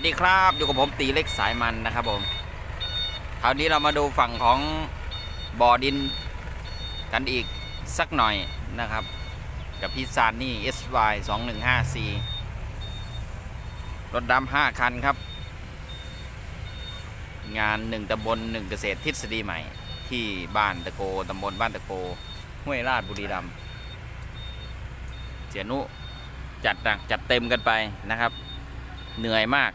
สวัสดีครับอยู่กับผมตีเล็กสายมันนะครับผมคราวนี้เรามาดูฝั่งของบ่อดินกันอีกสักหน่อยนะครับ กับพีซานนี่ SY 2 1 5 C รถดำ5คันครับ งาน1ตำบล1เกษตรทฤษฎีใหม่ ที่บ้านตะโกตำบลบ้านตะโกห้วยราชบุรีรัมย์เสียนุจัดหนักจัดเต็มกันไปนะครับ เหนื่อยมาก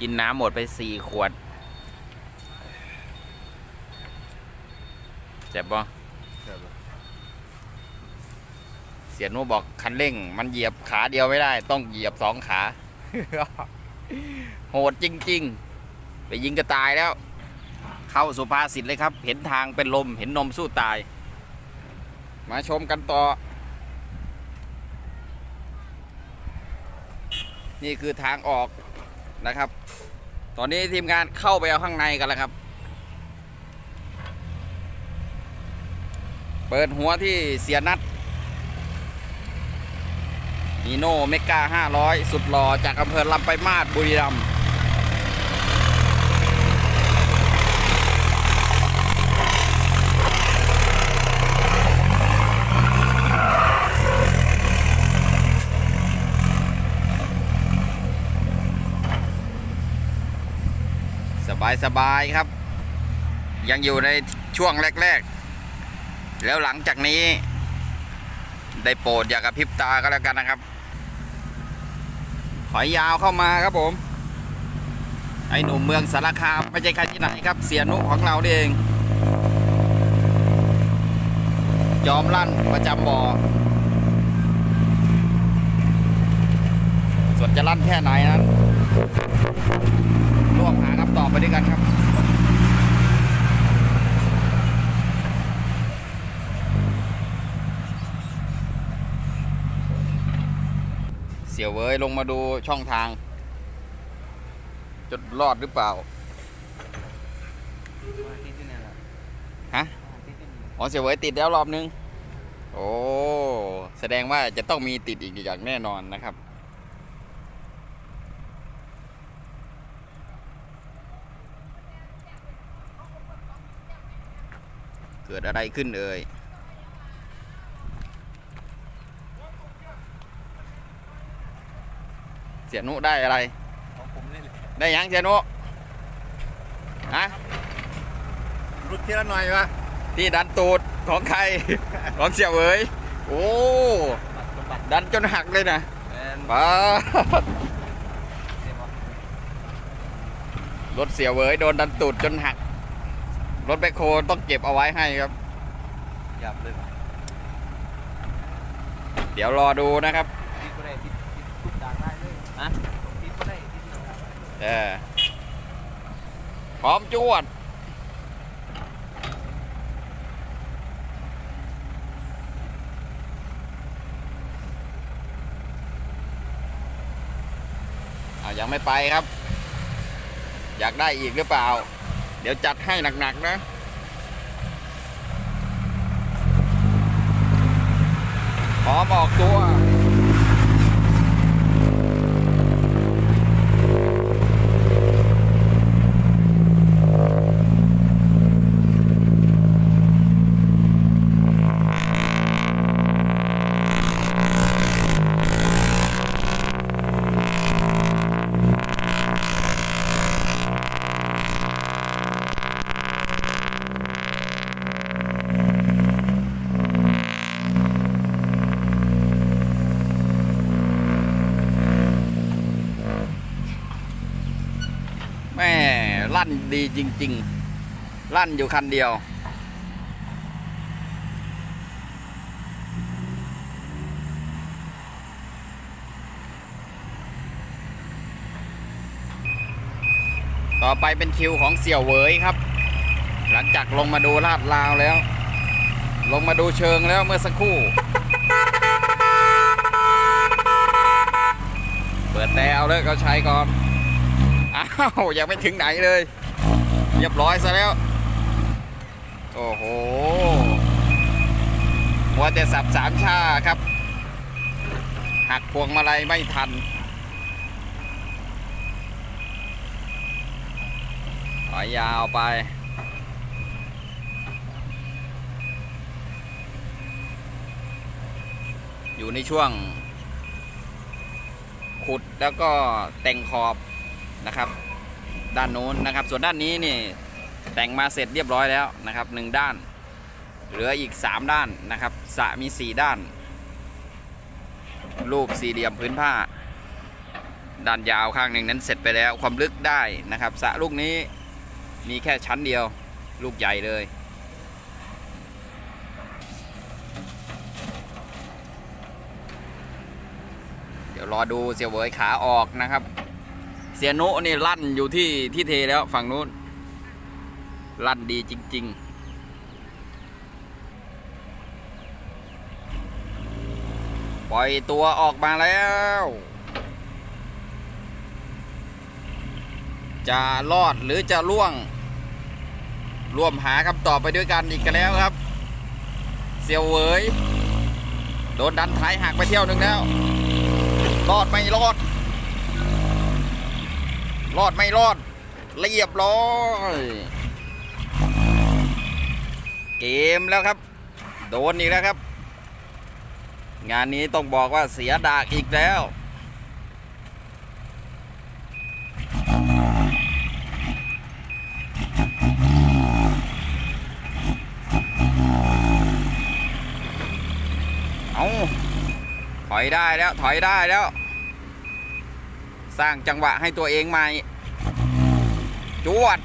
กินน้ำหมดไปสี่ขวดเจ็บปะเสียนูบอกคันเร่ง มันเหยียบขาเดียวไม่ได้ ต้องเหยียบสองขา โหดจริง ๆ ไปยิงก็ตายแล้ว เข้าสุภาษิตเลยครับ เห็นทางเป็นลม เห็นนมสู้ตาย มาชมกันต่อ นี่คือทางออก นะครับ ตอนนี้ทีมงานเข้าไปเอาข้างในกันแล้วครับ เปิดหัวที่เสียนัดนีโน่เมกา500 สุดหล่อจากอำเภอลำไปมาศบุรีรัมย์ายสบายครับ ยังอยู่ในช่วงแรก ๆ แล้วหลังจากนี้ ได้โปรดอย่ากระพริบตาก็แล้วกันนะครับถอยยาวเข้ามาครับผม ไอหนุ่มเมืองสารคามไม่ใช่ใครที่ไหนครับ เสียนุของเราเอง จอมลั่นประจำบ่อส่วนจะลั่นแค่ไหนนั้น ไปด้วยกันครับเสียวเว้ยลงมาดูช่องทางจะรอดหรือเปล่าฮะอ๋อเสียวเว้ยติดแล้วรอบนึง โอ้ แสดงว่าจะต้องมีติดอีกอย่างแน่นอนนะครับ กิดอะไรขึ้นเอ่ยเสียนุได้อะไรของผมนี่แหละได้ยังเสียนุฮะรุดทีละหน่อยวะที่ดันตูดของใคร ของเสียเวยโอ้บัตรบัตรดันจนหักเลยนะแมนป้าดรถเสียเวยโดนดันตูดจนหัก รถแบคโฮต้องเก็บเอาไว้ให้ครับหยับเลยเดี๋ยวรอดูนะครับติดก็ได้ติดติดทุกด่างได้เลยฮะติดก็ได้ติดทุกด่างได้เออพร้อมจวดอายังไม่ไปครับ อยากได้อีกหรือเปล่าเดี๋ยวจัดให้หนักๆนะ พร้อมออกตัว แม่ลั่น ดีจริง ๆ ลั่นอยู่คันเดียว ต่อไปเป็นคิวของเสี่ยวเวยครับ หลังจากลงมาดูลาดลาวแล้ว ลงมาดูเชิงแล้วเมื่อสักครู่เปิดแต่เอาเลยเขาใช้ก่อน อ้าว ยังไม่ถึงไหนเลย เรียบร้อยซะแล้ว โอ้โหมัวแต่สับสามชาครับ หักพวงมาลัยไม่ทันอยยาวไปอยู่ในช่วง ขุดแล้วก็แต่งขอบนะครับ ด้านโน้นนะครับ ส่วนด้านนี้นี่แต่งมาเสร็จเรียบร้อยแล้วนะครับหนึ่งด้าน เหลืออีก 3 ด้านนะครับสะมี 4 ด้าน รูปสี่เหลี่ยมพื้นผ้า ด้านยาวข้างหนึ่งนั้นเสร็จไปแล้วความลึกได้นะครับสะลูกนี้มีแค่ชั้นเดียวลูกใหญ่เลยเดี๋ยวรอดูเสียเวยขาออกนะครับ เสียโนุนี่ลั่นอยู่ที่ที่เทแล้วฝั่งนู้น ลั่นดีจริง ๆปล่อยตัวออกมาแล้ว จะรอดหรือจะล่วง ร่วมหาคำตอบไปด้วยกันอีกกันแล้วครับ เสียวเวยโดนดันท้ายหักไปเที่ยวหนึ่งแล้ว รอดไม่รอด รอดไม่รอดเรียบร้อยเกมแล้วครับ โดนอีกแล้วครับ งานนี้ต้องบอกว่าเสียดากอีกแล้ว เอาถอยได้แล้ว ถอยได้แล้ว สร้างจังหวะให้ตัวเองใหม่จวด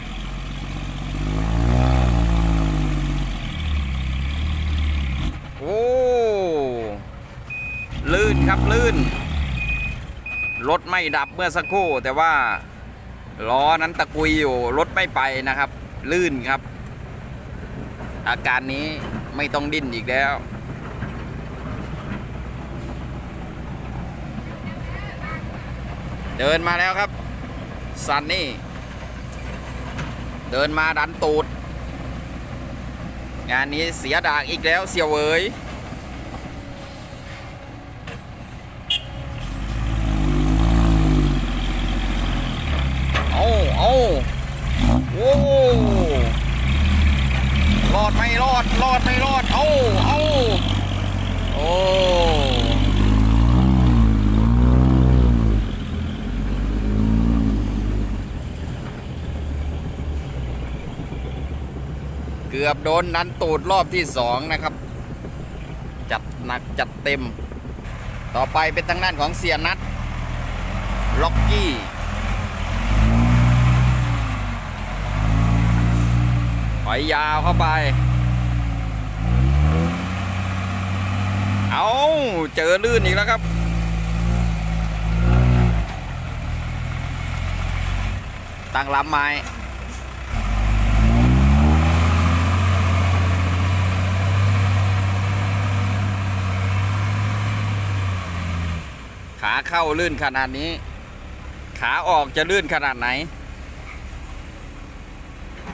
โอ้ ลื่นครับลื่น รถไม่ดับเมื่อสักครู่ แต่ว่าล้อนั้นตะกุยอยู่ รถไม่ไปนะครับ ลื่นครับ อาการนี้ไม่ต้องดิ้นอีกแล้ว เดินมาแล้วครับ ซันนี่ เดินมาดันตูด งานนี้เสียดากอีกแล้วเสียวเอ๋ยเอาเอาโอ้รอดไม่รอด รอดไม่รอด เอาเอาโอ้ เกือบโดนนั้นตูดรอบที่สองนะครับ จัดหนักจัดเต็ม ต่อไปเป็นทางด้านของเสียนัทล็อกกี้ถอยยาวเข้าไป เอาเจอลื่นอีกแล้วครับตั้งลำไม้ ขาเข้าลื่นขนาดนี้ ขาออกจะลื่นขนาดไหน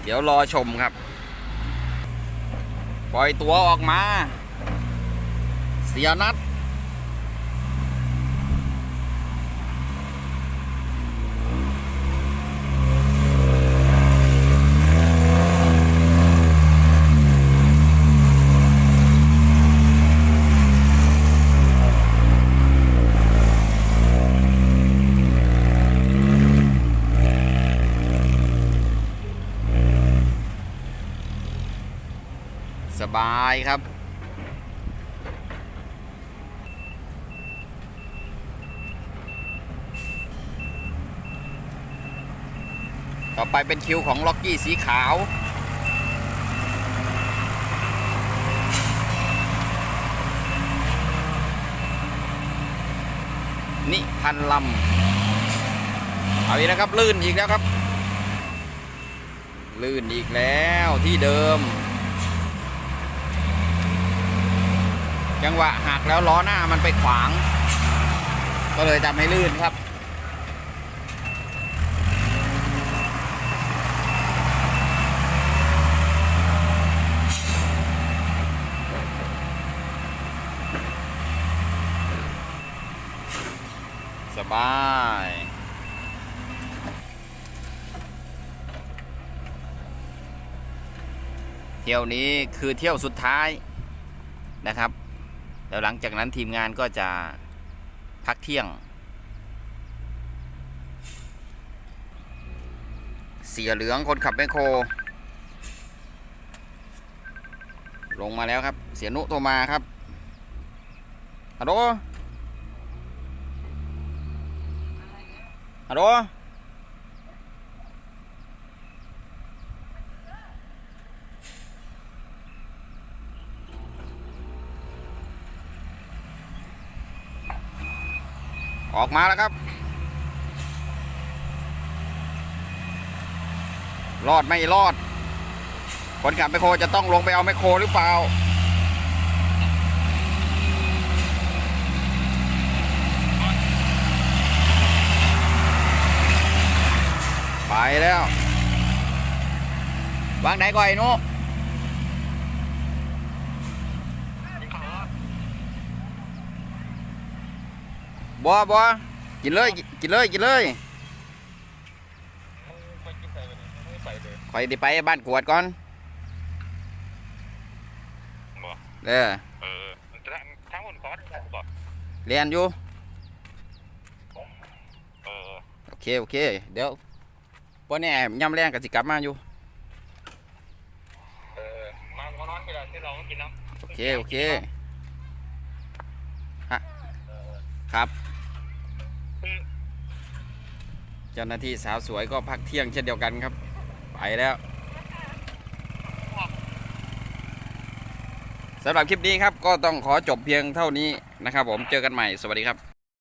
เดี๋ยวรอชมครับ ปล่อยตัวออกมา เสียนัด ส บายครับต่อไปเป็นคิวของล็อกกี้สีขาว นี่พันลำ เอาอีกนะครับ ลื่นอีกแล้วครับ ลื่นอีกแล้วที่เดิม จังหวะหักแล้วล้อหน้ามันไปขวาง ก็เลยทำให้ลื่นครับ สบายเที่ยวนี้คือเที่ยวสุดท้ายนะครับ แล้วหลังจากนั้นทีมงานก็จะพักเที่ยง เสียเหลืองคนขับแมคโคร ลงมาแล้วครับ เสียนุโทรมาครับฮัลโหลฮัลโหล ออกมาแล้วครับ รอดไม่รอด คนขับแมโครจะต้องลงไปเอาแมโครหรือเปล่า ไปแล้ว วางไหนก่อนไอ้นุ บัวบัวกินเลยกินเลยกินเลยไปกินใส่ไปเลยไม่ใส่เลยคอยไดิไปบ้านกวดก่อนบ่เออเออจะทั้งหมดคอร์สบ่เรียนอยู่เออโอเคโอเค เดี๋ยววันนี้ย่ำแรงกับสิกลับมาอยู่เออมามานอนไปแล้วที่เรากินน้ำโอเคโอเคฮะครับ เจ้าหน้าที่สาวสวยก็พักเที่ยงเช่นเดียวกันครับ ไปแล้วสำหรับคลิปนี้ครับก็ต้องขอจบเพียงเท่านี้นะครับ ผมเจอกันใหม่สวัสดีครับ